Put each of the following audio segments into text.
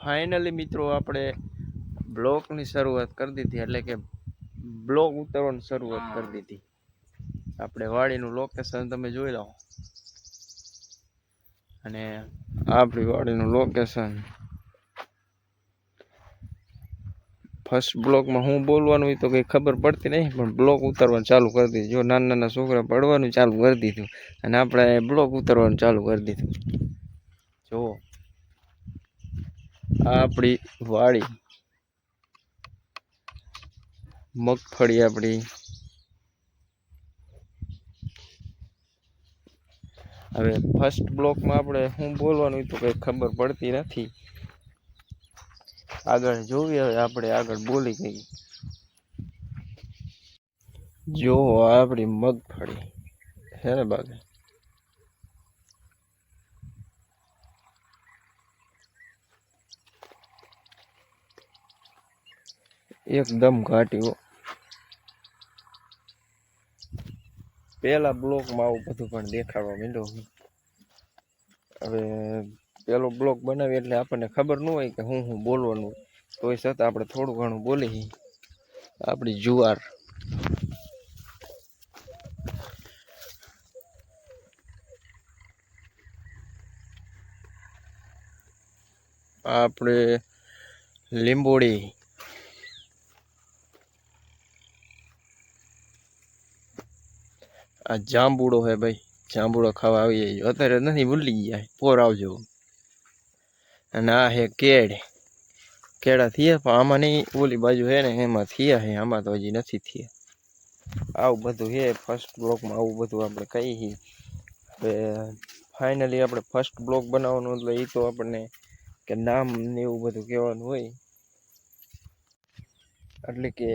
Finally મિત્રો આપણે બ્લોકની શરૂઆત કરી દીધી એટલે કે બ્લોક ઉતરવાની શરૂઆત કરી દીધી. આપણે વાડીનું લોકેશન તમે જોઈ લો. અને આપણી વાડીનું લોકેશન ફર્સ્ટ બ્લોકમાં હું બોલવાનું તો કંઈ ખબર પડતી નહીં પણ બ્લોક ઉતારવાનું ચાલુ કરી દીધું. જો નાના નાના છોકરા પડવાનું ચાલુ કરી દીધું અને આપણે બ્લોક ઉતારવાનું ચાલુ કરી દીધું. જુઓ. આપણી વાડી. મગફળી આપણી હવે ફર્સ્ટ બ્લોકમાં આપણે શું બોલવાનું તો કંઈ ખબર પડતી નથી. આગળ જોઈએ, હવે આપણે આગળ બોલી ગઈ જો આપણી મગફળી. હે ને બાકી? એકદમ ઘાટ્યો પહેલા બ્લોકમાં આવું બધું પણ દેખાડવા માંડ્યો હું. હવે પેલો બ્લોક બનાવી એટલે આપણને ખબર ન હોય કે હું હું બોલવાનું. તોય છતાં આપણે થોડું ઘણું બોલી આપણી જુવાર આપણે લીંબોડી આ જાંબુડો હે ભાઈ. જાંબુડો ખાવા આવી જાય અત્યારે નથી ભૂલી ગયા. પોર આવજો. અને આ હે કેળ. કેળા થયા, પણ આમાં નહીં. ઓલી બાજુ હે ને, એમાં થયા હે. આમાં તો હજી નથી થયા. આવું બધું હે. ફર્સ્ટ બ્લોકમાં આવું બધું આપણે કહીએ હવે ફાઇનલી આપણે ફર્સ્ટ બ્લોક બનાવવાનું એટલે એ તો આપણને કે નામ ને એવું બધું કહેવાનું હોય. એટલે કે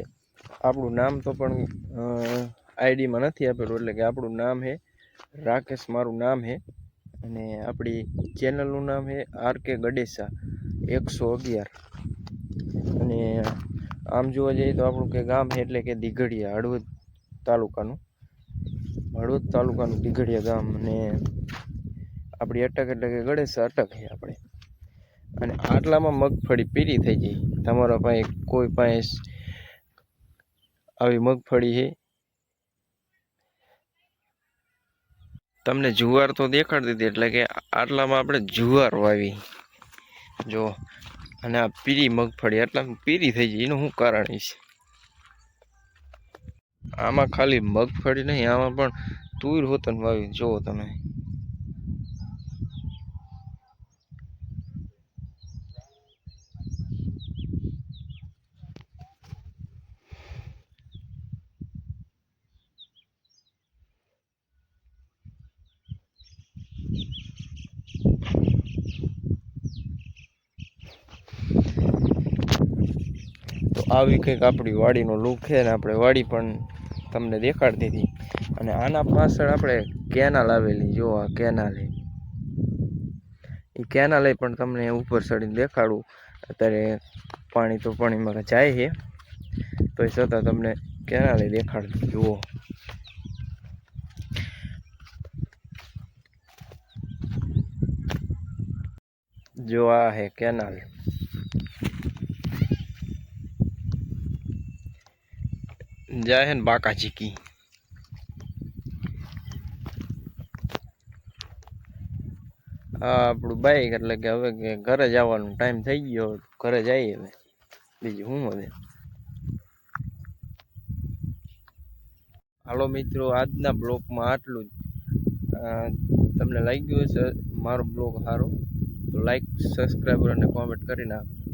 આપણું નામ તો પણ આઈડીમાં નથી આપેલું, એટલે કે આપણું નામ હે રાકેશ, મારું નામ હે અને આપણી ચેનલનું નામ હે આર કે ગડેસા, એકસો અગિયાર. અને આમ જોવા જઈએ તો આપણું કે ગામ છે એટલે કે દીઘડિયા, હળવદ તાલુકાનું. હળવદ તાલુકાનું દીઘડિયા ગામ અને આપણી અટક એટલે કે ગડેસા અટક છે આપણે. અને આટલામાં મગફળી પીરી થઈ જાય તમારા પાસે કોઈ પાસે આવી મગફળી છે? તમને જુવાર તો દેખાડી દીધી, એટલે કે આટલામાં આપણે જુવાર વાવી. જો, અને આ પીરી મગફળી, આટલામાં પીરી થઈ જાય, એનું શું કારણ છે? આમાં ખાલી મગફળી નહીં, આમાં પણ તુર હોતન વાવી, જુઓ તમે. આવી કંઈક આપણી વાડીનો લુક છે ને આપણે વાડી પણ તમને દેખાડતી હતી અને આના પાછળ આપણે કેનાલ આવેલી, જો આ કેનાલ એ. કેનાલ પણ તમને ઉપર ચડીને દેખાડું. અત્યારે પાણી તો પાણીમાં જાય છે. તો એ છતાં તમને કેનાલે દેખાડતી જુઓ. જો આ હે કેનાલ. જાય હિન્દ ને બાકા ચીકી આપણું બાઈક એટલે કે હવે કે ઘરે જવાનો ટાઈમ થઈ ગયો, ઘરે જઈએ હવે. બીજું શું હવે? હાલો મિત્રો, આજના બ્લોગમાં આટલું જ. તમને લાગ્યું હશે, મારો બ્લોગ સારો, તો લાઈક સબસ્ક્રાઈબર અને કોમેન્ટ કરી નાખજો.